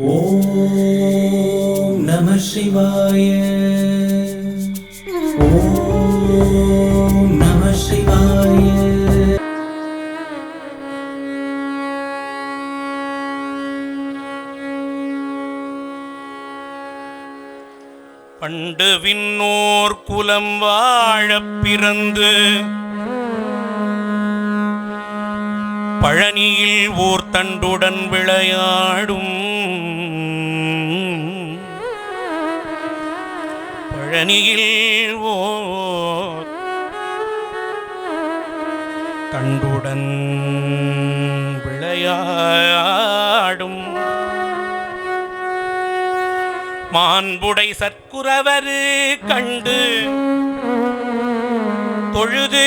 ஓம் நம சிவாய. ஓம் நம சிவாய. பண்டு விண்ணோர் குலம் வாழப் பிறந்து பழனியில் ஓர் தண்டுடன் விளையாடும் பழனியில் ஓர் கண்டுடன் விளையாடும் மாண்புடை சற்குறவர் கண்டு தொழுது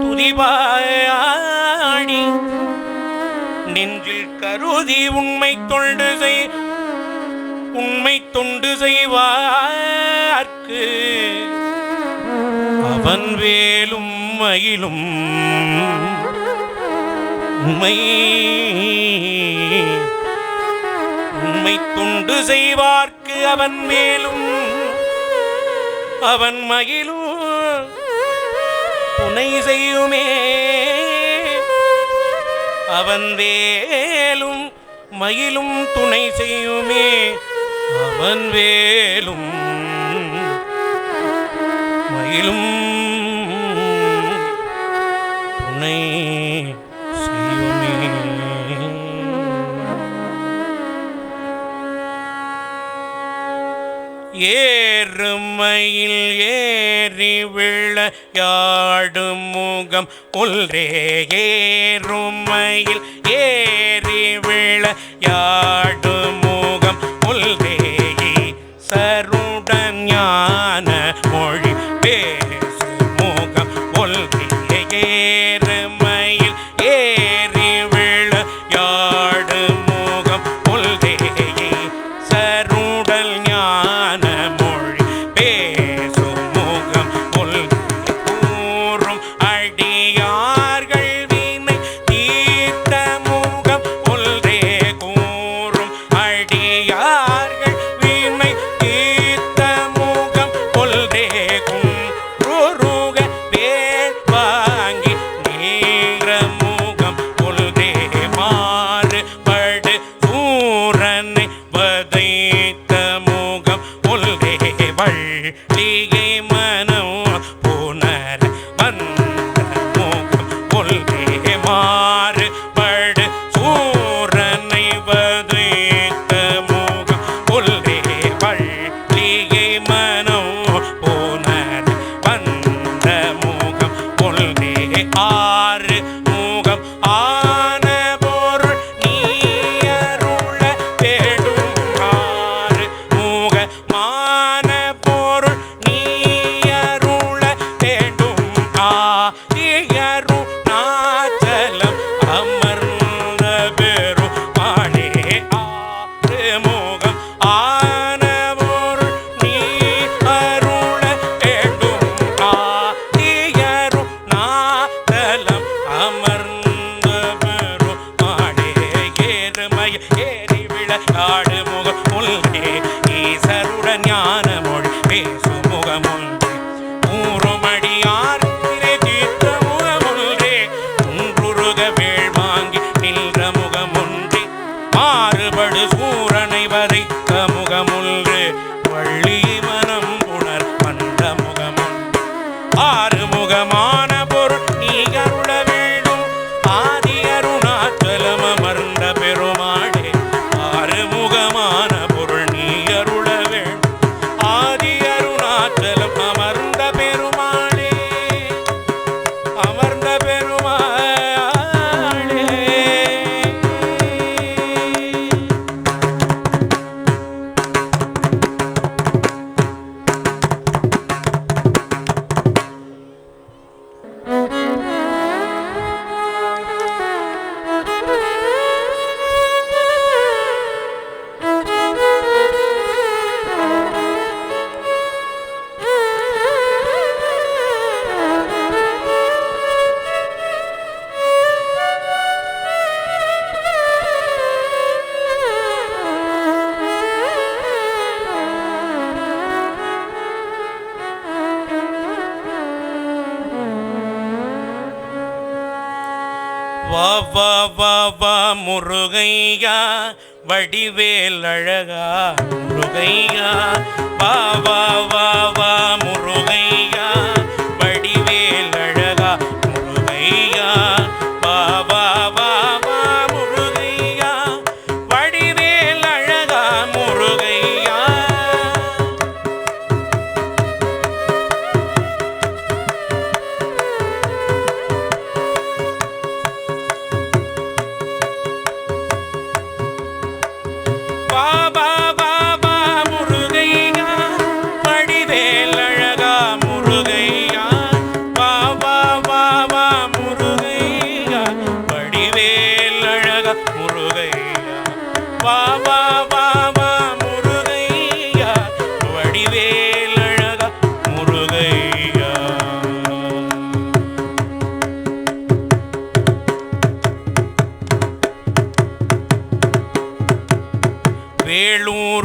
துதிபாயாடி நெஞ்சில் கருதி உண்மை தொண்டு செய் உண்மை தொண்டு செய்வார்க்கு. அவன் வேலும் மயிலும் உண்மை உண்மை துண்டு செய்வார்க்கு. அவன் மேலும் அவன் மகிழும் துணை செய்யுமே. அவன் வேலும் மயிலும் துணை செய்யுமே. அவன் வேலும் மயிலும் துணை செய்யுமே ஏறுமையில் ஏறி விளையாடும் முகம் ஒன்றே ஏறுமையில் பதைத்த முகம் உள்ளே வள்ளி வா வா வா முருகையா வடிவேல் அழகா முருகையா. வா வா வா வா முருகை.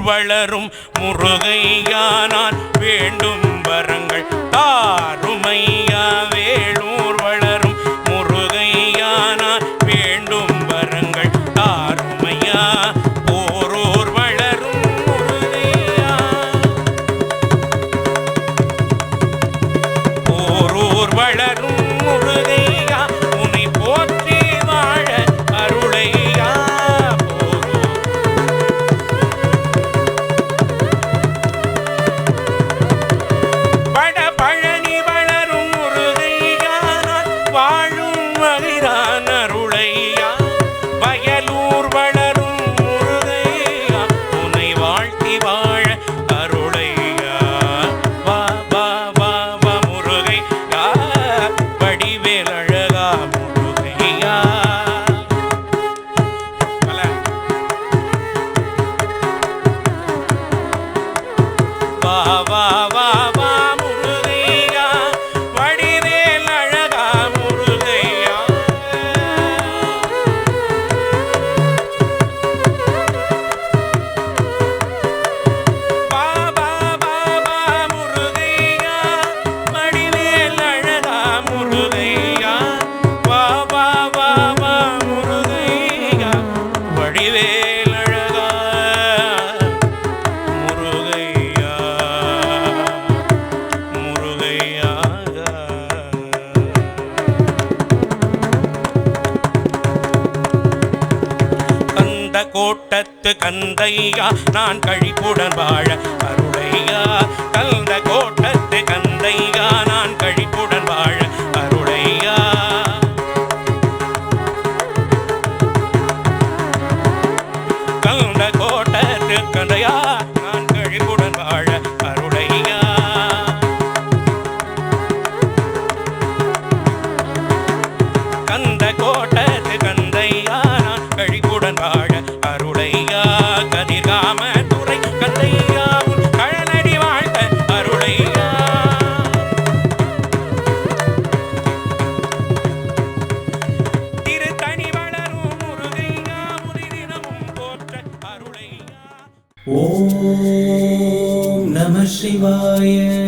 வளரும் முருகையானால் வேண்டும் வரங்கள் தாரும். தனிரா கந்தையா நான் கழிப்புடன் வாழ அருளையா கல் शिवाय